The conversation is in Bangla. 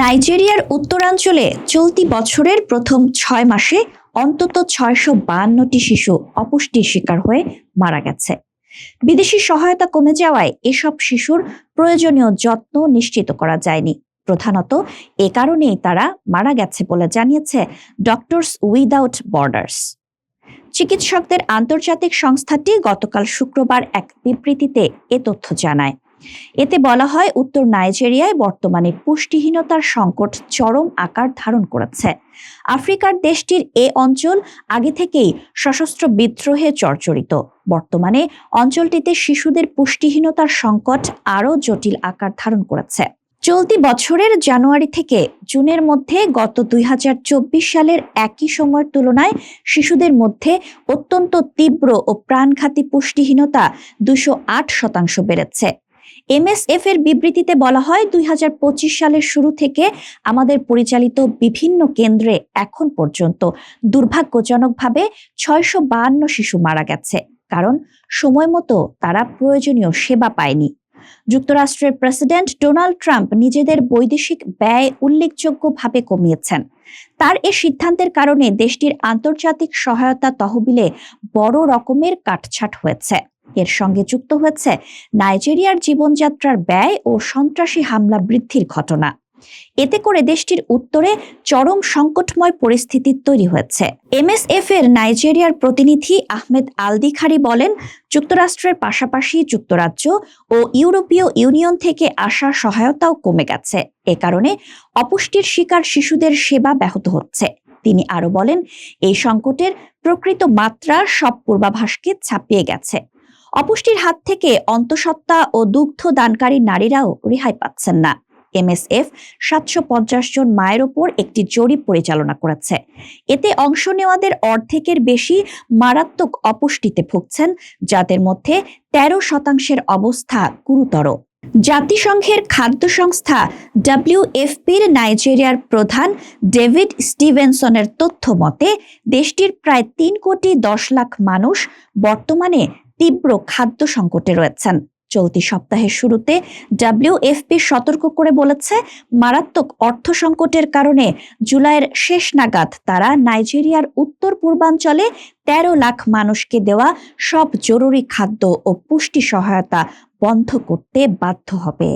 নাইজেরিয়ার উত্তরাঞ্চলে চলতি বছরের প্রথম ছয় মাসে অন্তত ছয়শো বায়ান্নটি শিশু অপুষ্টির শিকার হয়ে মারা গেছে। বিদেশি সহায়তা কমে যাওয়ায় এসব শিশুর প্রয়োজনীয় যত্ন নিশ্চিত করা যায়নি। প্রধানত এ কারণেই তারা মারা গেছে বলে জানিয়েছে ডক্টরস উইদাউট বর্ডার্স। চিকিৎসকদের আন্তর্জাতিক সংস্থাটি গতকাল শুক্রবার এক বিবৃতিতে এ তথ্য জানায়। এতে বলা হয়, উত্তর নাইজেরিয়ায় বর্তমানে পুষ্টিহীনতার সংকট চরম আকার ধারণ করেছে। আফ্রিকার দেশটির এ অঞ্চল আগে থেকেই সশস্ত্র বিদ্রোহে চর্চরিত বর্তমানে অঞ্চলটিতে শিশুদের পুষ্টিহীনতার সংকট আরও জটিল আকার ধারণ করেছে। চলতি বছরের জানুয়ারি থেকে জুনের মধ্যে গত দুই হাজার চব্বিশ সালের একই সময়ের তুলনায় শিশুদের মধ্যে অত্যন্ত তীব্র ও প্রাণঘাতী পুষ্টিহীনতা দুশো শতাংশ বেড়েছে। এমএসএফ এর বিবৃতিতে বলা হয়, দুই হাজার পঁচিশ সালের শুরু থেকে আমাদের পরিচালিত বিভিন্ন কেন্দ্রে এখন পর্যন্ত দুর্ভাগ্যজনকভাবে ছয়শো বাহান্ন শিশু মারা গেছে। কারণ সময় মতো তারা প্রয়োজনীয় সেবা পায়নি। যুক্তরাষ্ট্রের প্রেসিডেন্ট ডোনাল্ড ট্রাম্প নিজেদের বৈদেশিক ব্যয় উল্লেখযোগ্যভাবে কমিয়েছেন। তার এ সিদ্ধান্তের কারণে দেশটির আন্তর্জাতিক সহায়তা তহবিলে বড় রকমের কাটছাট হয়েছে। এর সঙ্গে যুক্ত হয়েছে নাইজেরিয়ার জীবনযাত্রার ব্যয় ও সন্ত্রাসী হামলা বৃদ্ধির ঘটনা। এতে করে দেশটির উত্তরে চরম সংকটময় পরিস্থিতি তৈরি হয়েছে। এমএসএফ এর নাইজেরিয়ার প্রতিনিধি আহমেদ আলদিখারি বলেন, যুক্তরাষ্ট্রের পাশাপাশি যুক্তরাজ্য ও ইউরোপীয় ইউনিয়ন থেকে আসা সহায়তাও কমে গেছে। এ কারণে অপুষ্টির শিকার শিশুদের সেবা ব্যাহত হচ্ছে। তিনি আরও বলেন, এই সংকটের প্রকৃত মাত্রা সব পূর্বাভাসকে ছাপিয়ে গেছে। অপুষ্টির হাত থেকে অন্তঃসত্ত্বা ও দুগ্ধ দানকারী নারীরাও রেহাই পাচ্ছেন না। এমএসএফ সাতশো পঞ্চাশ জন মায়ের ওপর একটি জরিপ পরিচালনা করেছে। এতে অংশ নেওয়াদের অর্ধেকের বেশি মারাত্মক অপুষ্টিতে ভুগছেন, যাদের মধ্যে তেরো শতাংশের অবস্থা গুরুতর। জাতিসংঘের খাদ্য সংস্থা ডাব্লিউএফপির নাইজেরিয়ার প্রধান ডেভিড স্টিভেনসনের তথ্য মতে, দেশটির প্রায় তিন কোটি দশ লাখ মানুষ বর্তমানে তীব্র খাদ্য সংকটে রয়েছেন। চলতি সপ্তাহের শুরুতে ডাব্লিউএফপি সতর্ক করে বলেছে, মারাত্মক অর্থ সংকটের কারণে জুলাইয়ের শেষ নাগাদ তারা নাইজেরিয়ার উত্তর পূর্বাঞ্চলে তেরো লাখ মানুষকে দেওয়া সব জরুরি খাদ্য ও পুষ্টি সহায়তা বন্ধ করতে বাধ্য হবে।